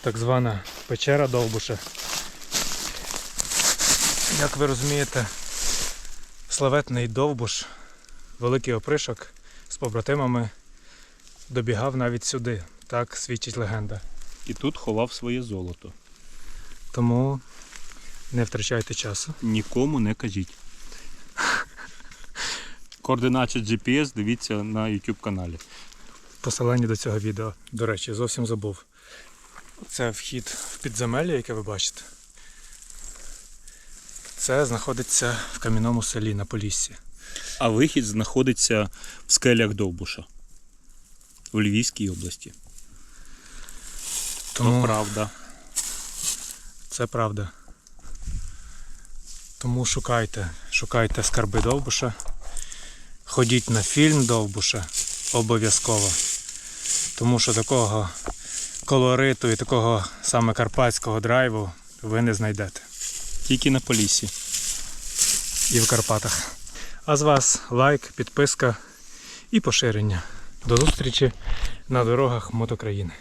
так звана печера Довбуша. Як ви розумієте, славетний Довбуш, великий опришок з побратимами добігав навіть сюди. Так свідчить легенда. І тут ховав своє золото. Тому не втрачайте часу. Нікому не кажіть. Координати GPS дивіться на YouTube каналі. Посилання до цього відео. До речі, зовсім забув. Це вхід в підземелля, яке ви бачите. Це знаходиться в кам'яному селі на Поліссі. А вихід знаходиться в скелях Довбуша у Львівській області. Тому То правда. це правда. Тому шукайте, шукайте скарби Довбуша. Ходіть на фільм Довбуша обов'язково. Тому що такого колориту і такого саме карпатського драйву ви не знайдете. Тільки на полісі і в Карпатах. А з вас лайк, підписка і поширення. До зустрічі на дорогах мотокраїни.